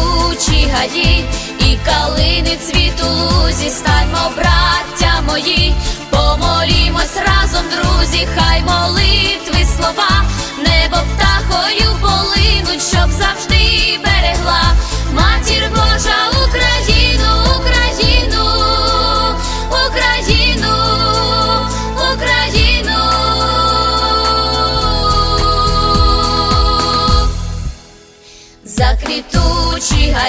заквітучі гаї і калини цвіту лузі, станьмо, браття мої, помолімось разом, друзі, хай молитви слова, небо птахою полинуть, щоб завжди берегла матір Божа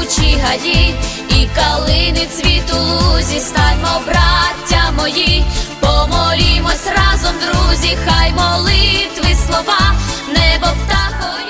заквітучі гаї і калини цвіту лузі, станьмо, браття мої, помолімось разом, друзі, хай молитви слова, небо птахою.